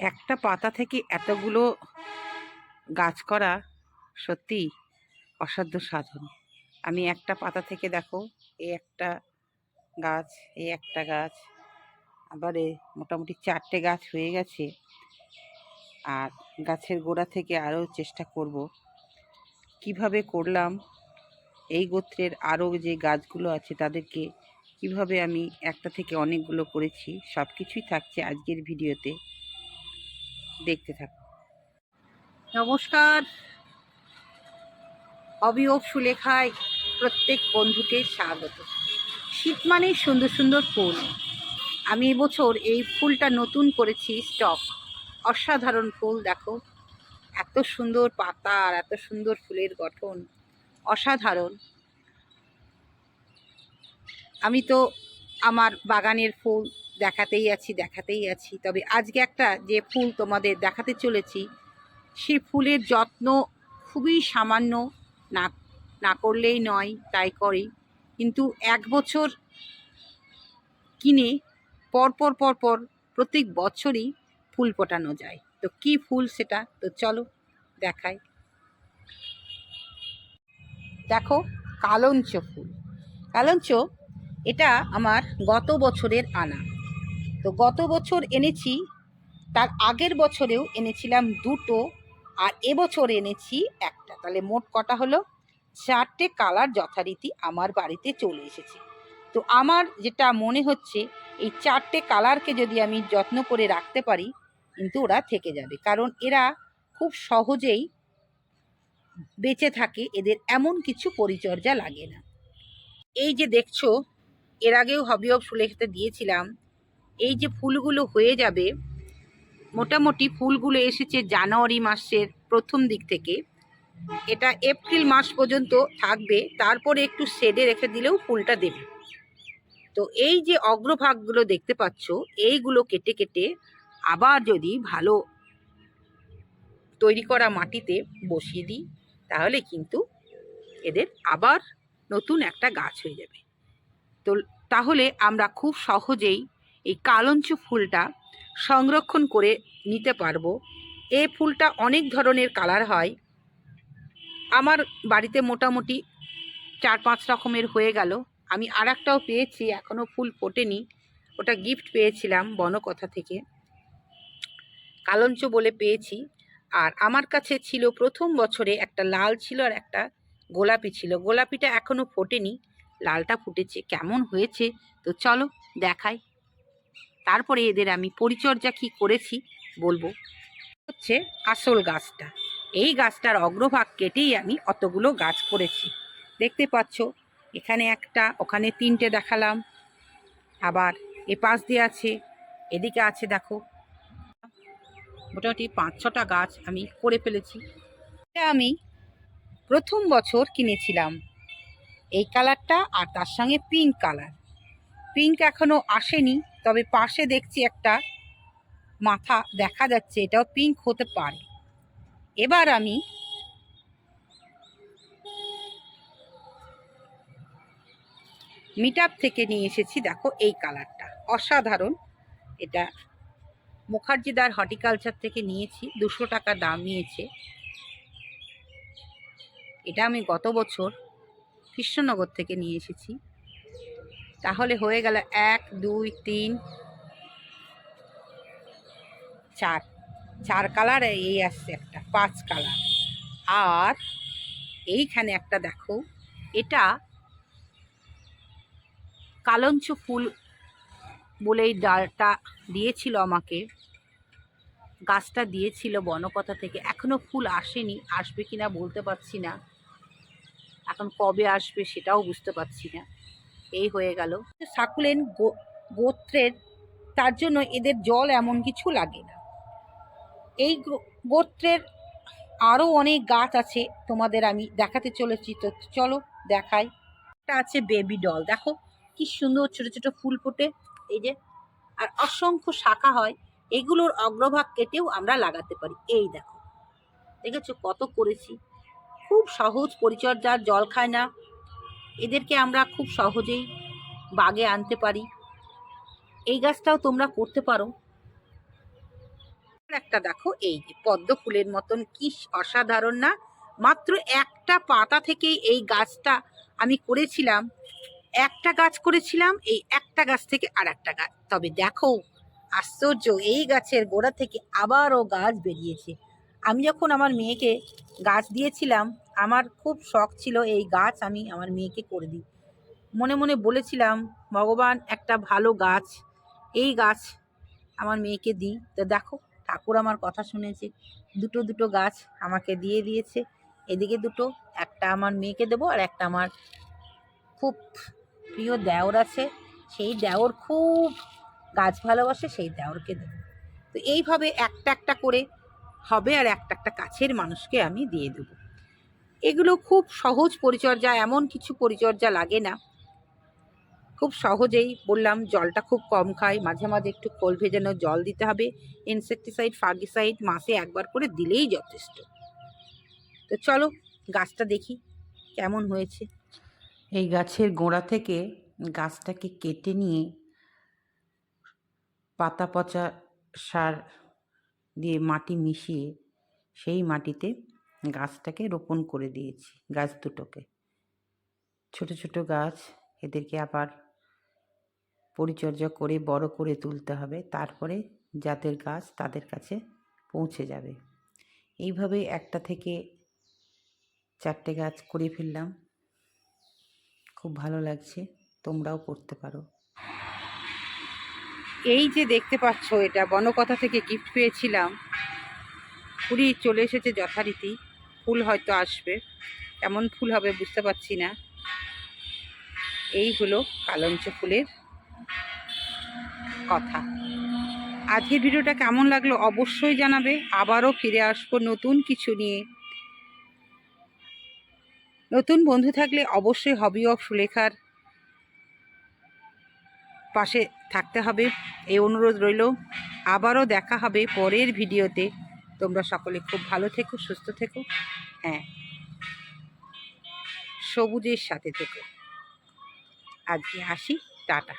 একটা পাতা থেকে এতগুলো গাছ করা সত্যি অসাধ্য সাধন। আমি একটা পাতা থেকে দেখো এই একটা গাছ এই একটা গাছ, আবার মোটামুটি চারটে গাছ হয়ে গেছে। আর গাছের গোড়া থেকে আরও চেষ্টা করব। কীভাবে করলাম, এই গোত্রের আরও যে গাছগুলো আছে তাদেরকে কীভাবে আমি একটা থেকে অনেকগুলো করেছি সব কিছুই থাকছে আজকের ভিডিওতে। দেখতে থাকো। নমস্কার। অবিয়োগ সুলেখায় প্রত্যেক বন্ধুকে স্বাগত। শীত মানেই সুন্দর সুন্দর ফুল। আমি এবছর এই ফুলটা নতুন করেছি স্টক। অসাধারণ ফুল, দেখো। এত সুন্দর পাতা আর এত সুন্দর ফুলের গঠন। অসাধারণ। আমি তো আমার বাগানের ফুল দেখাতেই আছি দেখাতেই আছি। তবে আজকে একটা যে ফুল তোমাদের দেখাতে চলেছি, সে ফুলের যত্ন খুবই সামান্য, না না করলেই নয়, তাই করি। কিন্তু এক বছর কিনে পরপর পরপর প্রত্যেক বছরই ফুল ফোটানো যায়। তো কি ফুল সেটা? তো চলো দেখাই। দেখো, কালঞ্চ ফুল। কালঞ্চ, এটা আমার গত বছরের আনা। তো গত বছর এনেছি, তার আগের বছরেও এনেছিলাম দুটো, আর এবছর এনেছি একটা। তাহলে মোট কটা হলো? চারটে কালার যথারীতি আমার বাড়িতে চলে এসেছে। তো আমার যেটা মনে হচ্ছে, এই চারটে কালারকে যদি আমি যত্ন করে রাখতে পারি, কিন্তু ওরা থেকে যাবে। কারণ এরা খুব সহজেই বেঁচে থাকে, এদের এমন কিছু পরিচর্যা লাগে না। এই যে দেখছ, এর আগেও হবি অফ সুলেখাতে দিয়েছিলাম এই যে ফুলগুলো হয়ে যাবে, মোটামুটি ফুলগুলো এসেছে জানুয়ারি মাসের প্রথম দিক থেকে। এটা এপ্রিল মাস পর্যন্ত থাকবে, তারপরে একটু শেডে রেখে দিলেও ফুলটা দেবে। তো এই যে অগ্রভাগগুলো দেখতে পাচ্ছ, এইগুলো কেটে কেটে আবার যদি ভালো তৈরি করা মাটিতে বসিয়ে দিই, তাহলে কিন্তু এদের আবার নতুন একটা গাছ হয়ে যাবে। তো তাহলে আমরা খুব সহজেই এই কালঞ্চ ফুলটা সংরক্ষণ করে নিতে পারব। এ ফুলটা অনেক ধরনের কালার হয়। আমার বাড়িতে মোটামুটি চার পাঁচ রকমের হয়ে গেল। আমি আর একটাও পেয়েছি এখনও ফুল ফোটেনি। ওটা গিফট পেয়েছিলাম বনকথা থেকে। কালঞ্চ বলে পেয়েছি। আর আমার কাছে ছিল প্রথম বছরে একটা লাল ছিল আর একটা গোলাপি ছিল। গোলাপিটা এখনও ফোটেনি। লালটা ফুটেছে। কেমন হয়েছে? তো চলো দেখাই। তারপরে এদের আমি পরিচর্যা কি করেছি বলব? হচ্ছে আসল গাছটা। এই গাছটার অগ্রভাগ কেটেই আমি অতগুলো গাছ করেছি। দেখতে পাচ্ছ, এখানে একটা, ওখানে তিনটে দেখালাম। আবার এ পাশ দিয়ে আছে, এদিকে আছে দেখো। মোটামুটি পাঁচ, ছটা গাছ আমি করে ফেলেছি। এটা আমি প্রথম বছর কিনেছিলাম। এই কালারটা আর তার সঙ্গে পিঙ্ক কালার। পিঙ্ক এখনও আসেনি। তবে পাশে দেখছি একটা মাথা দেখা যাচ্ছে, এটাও পিঙ্ক হতে পারে। এবার আমি মিট থেকে নিয়ে এসেছি, দেখো এই কালারটা অসাধারণ। এটা মুখার্জিদার হর্টিকালচার থেকে নিয়েছি, দুশো টাকা দাম নিয়েছে। এটা আমি গত বছর কৃষ্ণনগর থেকে নিয়ে এসেছি। তাহলে হয়ে গেল এক, দুই, তিন, চার। চার কালার এই আসছে একটা, পাঁচ কালার আর এইখানে একটা দেখো, এটা কালঞ্চ ফুল বলেই ডালটা দিয়েছিল আমাকে। গাছটা দিয়েছিল বনকথা থেকে। এখনও ফুল আসেনি, আসবে কিনা বলতে পারছি না। এখন কবে আসবে সেটাও বুঝতে পারছি না। এই হয়ে গেল। সাকুলেন গোত্রের, তার জন্য এদের জল এমন কিছু লাগে না। এই গোত্রের আরও অনেক গাছ আছে, তোমাদের আমি দেখাতে চলেছি। তো চলো দেখাই। একটা আছে বেবি ডল দেখো, কি সুন্দর ছোট ছোট ফুল ফোটে। এই যে, আর অসংখ্য শাখা হয়। এগুলোর অগ্রভাগ কেটেও আমরা লাগাতে পারি। এই দেখো, দেখেছ কত করেছি? খুব সহজ পরিচর্যার জল খায় না। এদেরকে আমরা খুব সহজেই বাগে আনতে পারি। এই গাছটাও তোমরা করতে পারো। একটা দেখো, এই যে পদ্ম ফুলের মতন, কি অসাধারণ না? মাত্র একটা পাতা থেকেই এই গাছটা আমি করেছিলাম। একটা গাছ করেছিলাম, এই একটা গাছ থেকে আর একটা গাছ। তবে দেখো, আশ্চর্য, এই গাছের গোড়া থেকে আবারও গাছ বেরিয়েছে। আমি যখন আমার মেয়েকে গাছ দিয়েছিলাম আমার খুব শখ ছিল এই গাছ আমি আমার মেয়েকে করে দিই। মনে মনে বলেছিলাম, ভগবান, একটা ভালো গাছ, এই গাছ আমার মেয়েকে দিই। তো দেখো, ঠাকুর আমার কথা শুনেছে, দুটো দুটো গাছ আমাকে দিয়ে দিয়েছে। এদিকে দুটো, একটা আমার মেয়েকে দেবো আর একটা আমার খুব প্রিয় দেওর আছে। সেই দেওর খুব গাছ ভালোবাসে, সেই দেওরকে দেবো। তো এইভাবে একটা একটা করে হবে আর একটা একটা কাছের মানুষকে আমি দিয়ে দেবো। এগুলো খুব সহজ পরিচর্যা, এমন কিছু পরিচর্যা লাগে না। খুব সহজেই বললাম, জলটা খুব কম খায় মাঝে মাঝে একটু খোল ভেজানো জল দিতে হবে। ইনসেকটিসাইড ফার্গিসাইড মাসে একবার করে দিলেই যথেষ্ট। তো চলো গাছটা দেখি, কেমন হয়েছে? এই গাছের গোড়া থেকে গাছটাকে কেটে নিয়ে পাতা পচা সার দিয়ে মাটি মিশিয়ে সেই মাটিতে গাছটাকে রোপণ করে দিয়েছি, গাছ দুটোকে। ছোট ছোট গাছ, এদেরকে আবার পরিচর্যা করে বড় করে তুলতে হবে, তারপরে যাদের গাছ তাদের কাছে পৌঁছে যাবে। এইভাবে একটা থেকে চারটে গাছ করে ফেললাম। খুব ভালো লাগছে, তোমরাও করতে পারো। এই যে দেখতে পাচ্ছ এটা, বনকথা থেকে গিফট পেয়েছিলাম। পুরী চলে এসেছে যথারীতি। ফুল হয়তো আসবে। কেমন ফুল হবে বুঝতে পারছি না। এই হলো কালঞ্চ ফুলের কথা। আজকের ভিডিওটা কেমন লাগল অবশ্যই জানাবে। আবারও ফিরে আসব নতুন কিছু নিয়ে। নতুন বন্ধু থাকলে অবশ্যই হবি অফ সুলেখার পাশে থাকতে হবে। এই অনুরোধ রইল। আবারও দেখা হবে পরের ভিডিওতে। তোমরা সকলে খুব ভালো থেকো, সুস্থ থেকো। হ্যাঁ। সবুজের সাথে থেকে। আজকে আসি টাটা।